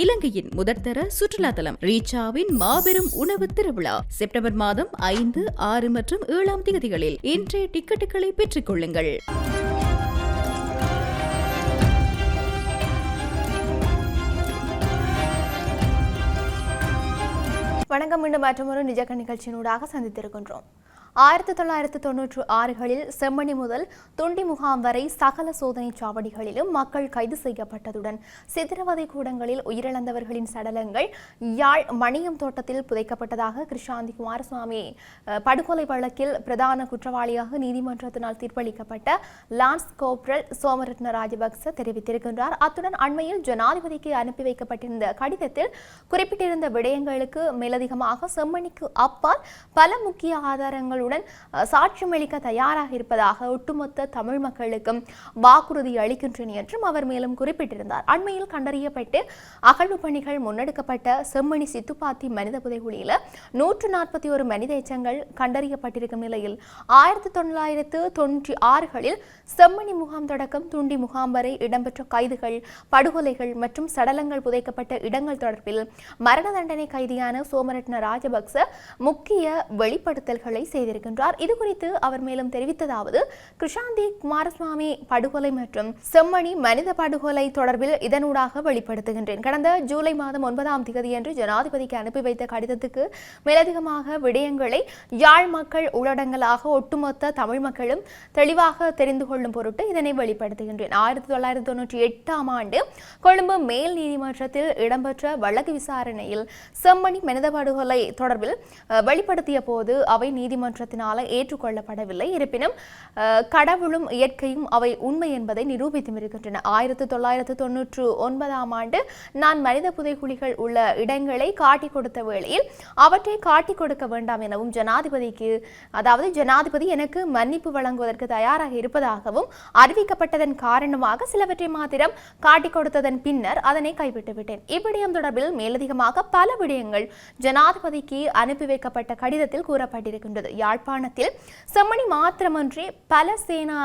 இலங்கையின் முதற்தர சுற்றுலா தலம் ரீச்சாவின் மாபெரும் உணவு திருவிழா. செப்டம்பர் மாதம் ஐந்து ஆறு மற்றும் ஏழாம் தேதிகளில் இன்றைய டிக்கெட்டுகளை பெற்றுக் கொள்ளுங்கள் வணக்கம் மீண்டும் மற்றொரு நிஜக்க நிகழ்ச்சியினூடாக சந்தித்திருக்கின்றோம். ஆயிரத்தி தொள்ளாயிரத்தி தொன்னூற்று ஆறுகளில் செம்மணி முதல் தொண்டி முகாம் வரை சகல சோதனை சாவடிகளிலும் மக்கள் கைது செய்யப்பட்டதுடன் சித்திரவதை கூடங்களில் உயிரிழந்தவர்களின் சடலங்கள் யாழ் மணியம் தோட்டத்தில் புதைக்கப்பட்டதாக கிருஷாந்தி குமாரசுவாமி படுகொலை வழக்கில் பிரதான குற்றவாளியாக நீதிமன்றத்தினால் தீர்ப்பளிக்கப்பட்ட லான்ஸ் கோப்ரல் சோமரத்ன ராஜபக்ச தெரிவித்திருக்கின்றார். அத்துடன் அண்மையில் ஜனாதிபதிக்கு அனுப்பி வைக்கப்பட்டிருந்த கடிதத்தில் குறிப்பிட்டிருந்த விடயங்களுக்கு மேலதிகமாக செம்மணிக்கு அப்பால் பல முக்கிய ஆதாரங்கள் அஹ், சாட்சியமளிக்க தயாராக இருப்பதாக ஒட்டுமொத்த தமிழ் மக்களுக்கும் வாக்குறுதி அளிக்கின்றன என்றும் அவர் மேலும் குறிப்பிட்டிருந்தார். அண்மையில் கண்டறியப்பட்டு அகழ்வு பணிகள் முன்னெடுக்கப்பட்ட செம்மணி சித்துப்பாத்தி மனித புதைகுழியில் நூற்று நாற்பத்தி ஒரு மனித எச்சங்கள் கண்டறியப்பட்டிருக்கும் நிலையில் ஆயிரத்தி தொள்ளாயிரத்து தொண்ணூற்றி ஆறுகளில் செம்மணி முகாம் தொடக்கம் துண்டி முகாம் வரை இடம்பெற்ற கைதுகள் படுகொலைகள் மற்றும் சடலங்கள் புதைக்கப்பட்ட இடங்கள் தொடர்பில் மரண தண்டனை கைதியான சோமரட்ன ராஜபக்ச முக்கிய வெளிப்படுத்தல்களை இருக்கின்றார் இது குறித்து அவர் மேலும் தெரிவித்ததாவது கிருஷாந்தி குமாரசுவாமி படுகொலை மற்றும் செம்மணி மனித படுகொலை தொடர்பில் இதனூடாக வெளிப்படுத்துகின்றேன். கடந்த ஜூலை மாதம் ஒன்பதாம் தேதியன்று ஜனாதிபதிக்கு அனுப்பி வைத்த கடிதத்துக்கு மேலதிகமாக விடயங்களை யாழ் மக்கள் உள்ளடங்கலாக ஒட்டுமொத்த தமிழ் மக்களும் தெளிவாக தெரிந்து கொள்ளும் பொருட்டு இதனை வெளிப்படுத்துகின்றேன். ஆயிரத்தி தொள்ளாயிரத்தி தொண்ணூற்றி எட்டாம் ஆண்டு கொழும்பு மேல் நீதிமன்றத்தில் இடம்பெற்ற வழக்கு விசாரணையில் செம்மணி மனித படுகொலை தொடர்பில் வெளிப்படுத்திய போது அவை நீதிமன்றத்தினால் ஏற்றுக்கொள்ளப்படவில்லை. இருப்பினும் கடவுளும் இயற்கையும் அவை உண்மை என்பதை நிரூபித்தும் இருக்கின்றன. ஆயிரத்தி தொள்ளாயிரத்து தொன்னூற்று ஒன்பதாம் ஆண்டு நான் மனித புதைகுழிகள் உள்ள இடங்களை காட்டிக் கொடுத்த வேளையில் அவற்றை காட்டிக் கொடுக்க வேண்டாம் எனவும் ஜனாதிபதிக்கு அதாவது ஜனாதிபதி எனக்கு மன்னிப்பு வழங்குவதற்கு தயாராக இருப்பதாகவும் அறிவிக்கப்பட்டதன் காரணமாக சிலவற்றை மாத்திரம் காட்டிக் கொடுத்ததன் பின்னர் அதனை கைவிட்டு விட்டேன். இவ்விடயம் தொடர்பில் மேலதிகமாக பல விடயங்கள் ஜனாதிபதிக்கு அனுப்பி வைக்கப்பட்ட கடிதத்தில் கூறப்பட்டிருக்கின்றது. யாழ்ப்பாணத்தில் செம்மணி மாத்திரமன்றி பல சேனா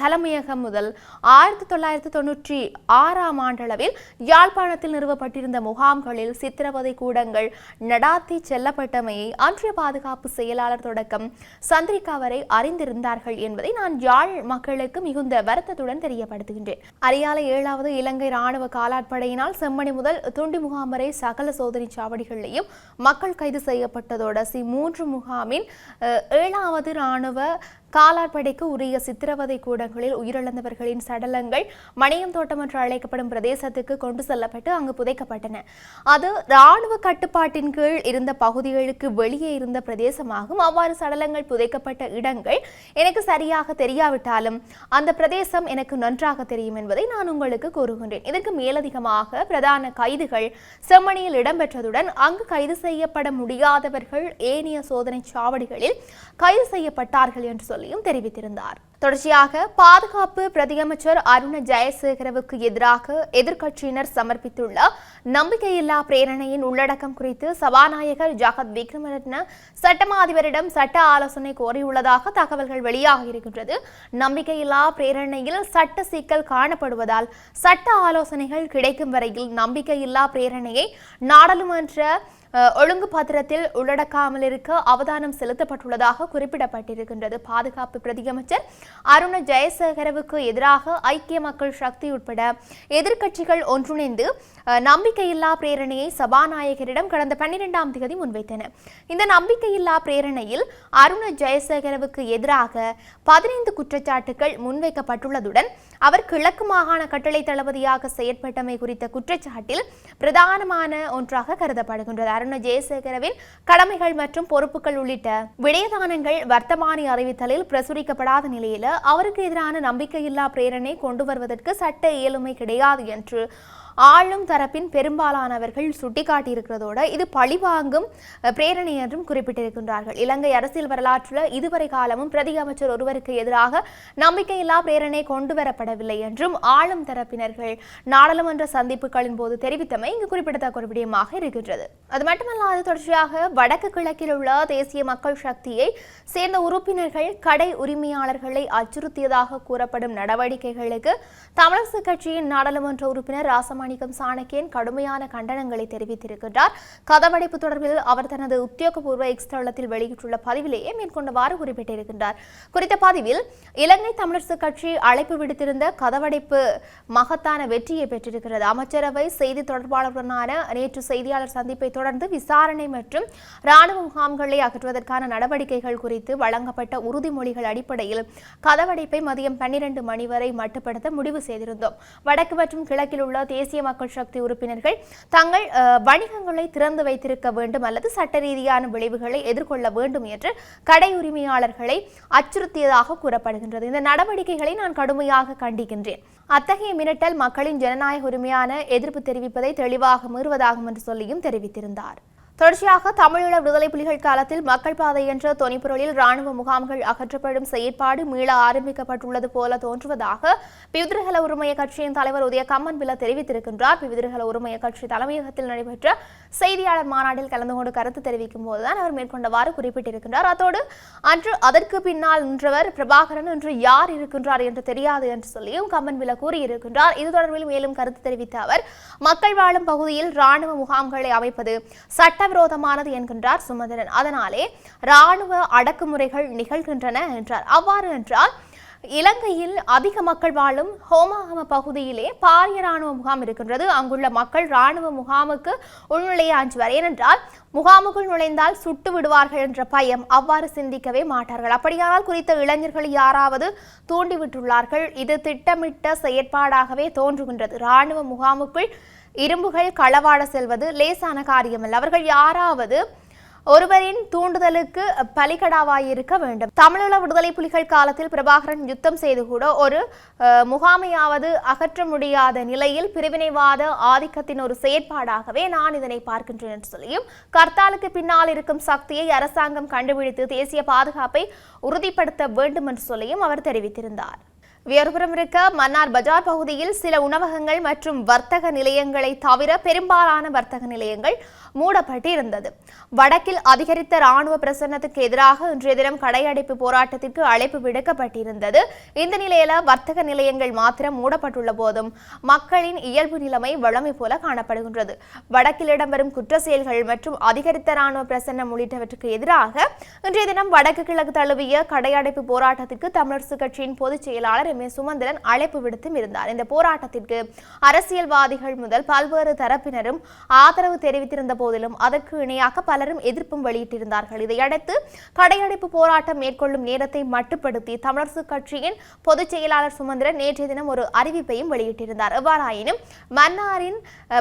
தலைமையகம் முதல் ஆயிரத்தி தொள்ளாயிரத்தி தொண்ணூற்றி ஆறாம் ஆண்டளவில் யாழ்ப்பாணத்தில் நிறுவப்பட்டிருந்த முகாம்களில் சித்திரவதை கூடங்கள் நடாத்தி செல்லப்பட்டமையை அன்றைய பாதுகாப்பு செயலாளர் தொடக்கம் சந்திரிகா வரை அறிந்திருந்தார்கள் என்பதை நான் யாழ் மக்களுக்கு மிகுந்த வருத்தத்துடன் தெரியப்படுத்துகின்றேன். அரியாலை ஏழாவது இலங்கை ராணுவ காலாட்படையினால் செம்மணி முதல் துண்டி முகாம் வரை சகல சோதனை சாவடிகளிலேயும் மக்கள் கைது செய்யப்பட்டதோடு சி மூன்று முகாமின் ஏழாவது ராணுவ காலாட்படைக்கு உரிய சித்திரவதை கூடங்களில் உயிரிழந்தவர்களின் சடலங்கள் மணியம் தோட்டம் என்று அழைக்கப்படும் பிரதேசத்துக்கு கொண்டு செல்லப்பட்டு அங்கு புதைக்கப்பட்டன. அது இராணுவ கட்டுப்பாட்டின் கீழ் இருந்த பகுதிகளுக்கு வெளியே இருந்த பிரதேசமாகும். அவ்வாறு சடலங்கள் புதைக்கப்பட்ட இடங்கள் எனக்கு சரியாக தெரியாவிட்டாலும் அந்த பிரதேசம் எனக்கு நன்றாக தெரியும் என்பதை நான் உங்களுக்கு கூறுகின்றேன். இதற்கு மேலதிகமாக பிரதான கைதுகள் செம்மணியில் இடம்பெற்றதுடன் அங்கு கைது செய்யப்பட முடியாதவர்கள் ஏனைய சோதனை சாவடிகளில் கைது செய்யப்பட்டார்கள் என்று சொல்லி தெரிவித்திருந்தார். தொடர்ச்சியாக பாதுகாப்பு பிரதியமைச்சர் அருண ஜெயசேகரவுக்கு எதிராக எதிர்க்கட்சியினர் சமர்ப்பித்துள்ள நம்பிக்கையில்லா பிரேரணையின் உள்ளடக்கம் குறித்து சபாநாயகர் ஜகத் விக்ரமரத்ன சட்டமா அதிபரிடம் சட்ட ஆலோசனை கோரியுள்ளதாக தகவல்கள் வெளியாகியிருக்கின்றது நம்பிக்கையில்லா பிரேரணையில் சட்ட சிக்கல் காணப்படுவதால் சட்ட ஆலோசனைகள் கிடைக்கும் வரையில் நம்பிக்கையில்லா பிரேரணையை நாடாளுமன்ற ஒழுங்கு பத்திரத்தில் உள்ளடக்காமல் இருக்க அவதானம் செலுத்தப்பட்டுள்ளதாக குறிப்பிடப்பட்டிருக்கின்றது. பாதுகாப்பு பிரதியமைச்சர் அருண ஜெயசேகரவுக்கு எதிராக ஐக்கிய மக்கள் சக்தி உட்பட எதிர்க்கட்சிகள் ஒன்றிணைந்து அஹ், நம்பிக்கையில்லா பிரேரணையை சபாநாயகரிடம் கடந்த பன்னிரெண்டாம் தேதி முன்வைத்தன. இந்த நம்பிக்கையில்லா பிரேரணையில் அருண ஜெயசேகரவுக்கு எதிராக பதினைந்து குற்றச்சாட்டுகள் முன்வைக்கப்பட்டுள்ளதுடன் அவர் கிழக்கு மாகாண கட்டளை தளபதியாக செயற்பட்டமை குறித்த குற்றச்சாட்டில் பிரதானமான ஒன்றாக கருதப்படுகின்றது. அருண ஜெயசேகரவின் கடமைகள் மற்றும் பொறுப்புகள் உள்ளிட்ட விடயதானங்கள் வர்த்தமானி அறிவித்தலில் பிரசுரிக்கப்படாத நிலையில் அவருக்கு எதிரான நம்பிக்கையில்லா பிரேரணை கொண்டு வருவதற்கு சட்ட இயலுமை கிடையாது என்று ஆளும் தரப்பின் பெரும்பாலானவர்கள் சுட்டிக்காட்டியிருக்கிறதோட இது பழிவாங்கும் பிரேரணை என்றும் குறிப்பிட்டிருக்கின்றார்கள். இலங்கை அரசியல் வரலாற்றில் இதுவரை காலமும் பிரதி அமைச்சர் ஒருவருக்கு எதிராக நம்பிக்கையில்லா பிரேரணை கொண்டு வரப்படவில்லை என்றும் ஆளும் தரப்பினர்கள் நாடாளுமன்ற சந்திப்புகளின் போது தெரிவித்தமை இங்கு குறிப்பிடத்தக்க ஒரு விடயமாக இருக்கின்றது. அது மட்டுமல்லாது தொடர்ச்சியாக வடக்கு கிழக்கில் உள்ள தேசிய மக்கள் சக்தியை சேர்ந்த உறுப்பினர்கள் கடை உரிமையாளர்களை அச்சுறுத்தியதாக கூறப்படும் நடவடிக்கைகளுக்கு தமிழரசு கட்சியின் நாடாளுமன்ற உறுப்பினர் ராசமணி மாணிக்கம் சாணக்கியன் கடுமையான கண்டனங்களை தெரிவித்திருக்கின்றார். கதவடைப்பு தொடர்பில் அவர் தனது உத்தியோகபூர்வ எக்ஸ் தளத்தில் வெளியிட்டுள்ள பதிவிலேயே மேற்கொண்டவாறு குறிப்பிட்டிருக்கின்றார். குறித்த பதிவில் இலங்கை தமிழரசு கட்சி அழைப்பு விடுத்திருந்த கதவடைப்பு மகத்தான வெற்றியை பெற்றிருக்கிறது. அமைச்சரவை செய்தி தொடர்பாளருடனான நேற்று செய்தியாளர் சந்திப்பை தொடர்ந்து விசாரணை மற்றும் ராணுவ முகாம்களை அகற்றுவதற்கான நடவடிக்கைகள் குறித்து வழங்கப்பட்ட உறுதிமொழிகள் அடிப்படையில் கதவடைப்பை மதியம் பன்னிரண்டு மணி வரை மட்டுப்படுத்த முடிவு செய்திருந்தோம். வடக்கு மற்றும் கிழக்கில் உள்ள தேசிய மக்கள் சக்தி உறுப்பினர்கள் தங்கள் வணிகங்களை திறந்து வைத்திருக்க வேண்டும் அல்லது சட்ட ரீதியான விளைவுகளை எதிர்கொள்ள வேண்டும் என்று கடை உரிமையாளர்களை அச்சுறுத்தியதாக கூறப்படுகின்றது. இந்த நடவடிக்கைகளை நான் கடுமையாக கண்டிக்கின்றேன். அத்தகைய மிரட்டல் மக்களின் ஜனநாயக உரிமையான எதிர்ப்பு தெரிவிப்பதை தெளிவாக மீறுவதாகும் என்று சொல்லியும் தெரிவித்திருந்தார். தொடர்ச்சியாக தமிழீழ விடுதலை புலிகள் காலத்தில் மக்கள் பாதை என்ற தொனிப்பொருளில் ராணுவ முகாம்கள் அகற்றப்படும் செயற்பாடு மீள ஆரம்பிக்கப்பட்டுள்ளது போல தோன்றுவதாக பிவிதிரகல உரிமைய கட்சியின் தலைவர் உதய கம்மன் பில தெரிவித்திருக்கின்றார். பிவிதிரகல உரிமைய கட்சி தலைமையகத்தில் நடைபெற்ற செய்தியாளர் மாநாட்டில் கலந்து கொண்டு கருத்து தெரிவிக்கும் போதுதான் அவர் மேற்கொண்டவாறு குறிப்பிட்டிருக்கின்றார். அத்தோடு அன்று அதற்கு பின்னால் நின்றவர் பிரபாகரன் இன்று யார் இருக்கின்றார் என்று தெரியாது என்று சொல்லியும் கம்மன் பில கூறியிருக்கின்றார். இது தொடர்பில் மேலும் கருத்து தெரிவித்த அவர் மக்கள் வாழும் பகுதியில் ராணுவ முகாம்களை அமைப்பது சட்ட சட்டவிரோதமானது என்கின்றார் சுமந்திரன். அதனாலே ராணுவ அடக்குமுறைகள் நிகழ்கின்றன என்றார். அவ்வாறு என்றால் இலங்கையில் அதிக மக்கள் வாழும் ஹோமாகம பகுதியிலே பாரிய ராணுவ முகாம் இருக்கின்றது. அங்குள்ள மக்கள் ராணுவ முகாமுக்கு உள்நுழைய அஞ்சுவர் ஏனென்றால் முகாமுக்குள் நுழைந்தால் சுட்டு விடுவார்கள் என்ற பயம் அவ்வாறு சிந்திக்கவே மாட்டார்கள். அப்படியானால் குறித்த இளைஞர்கள் யாராவது தூண்டிவிட்டுள்ளார்கள். இது திட்டமிட்ட செயற்பாடாகவே தோன்றுகின்றது. ராணுவ முகாமுக்குள் இரும்புகள் களவாட செல்வது லேசான காரியமல்ல. அவர்கள் யாராவது ஒருவரின் தூண்டுதலுக்கு பலிகடாவாயிருக்க வேண்டும். தமிழீழ விடுதலை புலிகள் காலத்தில் பிரபாகரன் யுத்தம் செய்து கூட ஒரு முகாமையாவது அகற்ற முடியாத நிலையில் பிரிவினைவாத ஆதிக்கத்தின் ஒரு செயற்பாடாகவே நான் இதனை பார்க்கின்றேன் என்று சொல்லியும் கர்த்தாலுக்கு பின்னால் இருக்கும் சக்தியை அரசாங்கம் கண்டுபிடித்து தேசிய பாதுகாப்பை உறுதிப்படுத்த வேண்டும் என்று சொல்லியும் அவர் தெரிவித்திருந்தார். வேறுபுறம் இருக்க மன்னார் பஜார் பகுதியில் சில உணவகங்கள் மற்றும் வர்த்தக நிலையங்களை தவிர பெரும்பாலான வர்த்தக நிலையங்கள் மூடப்பட்டு இருந்தது வடக்கில் அதிகரித்த ராணுவ பிரசன்னத்துக்கு எதிராக இன்றைய தினம் கடையடைப்பு போராட்டத்திற்கு அழைப்பு விடுக்கப்பட்டிருந்தது. இந்த நிலையில வர்த்தக நிலையங்கள் மாத்திரம் மூடப்பட்டுள்ள போதும் மக்களின் இயல்பு நிலைமை வளமை போல காணப்படுகின்றது. வடக்கில் இடம்பெறும் குற்ற செயல்கள் மற்றும் அதிகரித்த ராணுவ பிரசன்னம் உள்ளிட்டவற்றுக்கு எதிராக இன்றைய தினம் வடக்கு கிழக்கு தழுவிய கடையடைப்பு போராட்டத்திற்கு தமிழரசு கட்சியின் பொதுச் செயலாளர் எம் சுமந்திரன் அழைப்பு விடுத்தும் இருந்தார். இந்த போராட்டத்திற்கு அரசியல்வாதிகள் முதல் பல்வேறு தரப்பினரும் ஆதரவு தெரிவித்திருந்த போதிலும் அதற்கு இணையாக பலரும் எதிர்ப்பும் வெளியிட்டிருந்தார்கள். இதையடுத்து கடையடைப்பு போராட்டம் மேற்கொள்ளும் நேரத்தை மட்டுப்படுத்தி தமிழரசு கட்சியின் பொதுச் செயலாளர் சுமந்திரன் நேற்றைய தினம் ஒரு அறிவிப்பையும் வெளியிட்டிருந்தார். எவ்வாறாயினும் மன்னாரின்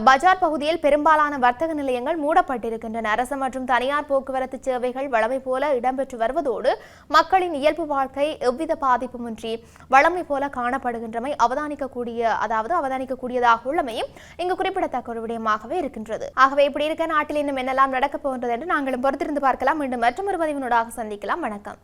பஜார் பகுதியில் பெரும்பாலான வர்த்தக நிலையங்கள் மூடப்பட்டிருக்கின்றன. அரசு மற்றும் தனியார் போக்குவரத்து சேவைகள் வழமை போல இடம்பெற்று வருவதோடு மக்களின் இயல்பு வாழ்க்கை எவ்வித பாதிப்புமின்றி வளமை போல காணப்படுகின்றமை அவதானிக்கக்கூடிய அதாவது அவதானிக்கக்கூடியதாக உள்ளமையும் இங்கு குறிப்பிடத்தக்க ஒரு விடயமாகவே இருக்கின்றது. ஆகவே இப்படி இருக்க நாட்டில் இன்னும் என்னெல்லாம் நடக்கப் போகின்றது என்று நாங்களும் பொறுத்திருந்து பார்க்கலாம். மீண்டும் மற்றொரு பதிவினோடாக சந்திக்கலாம். வணக்கம்.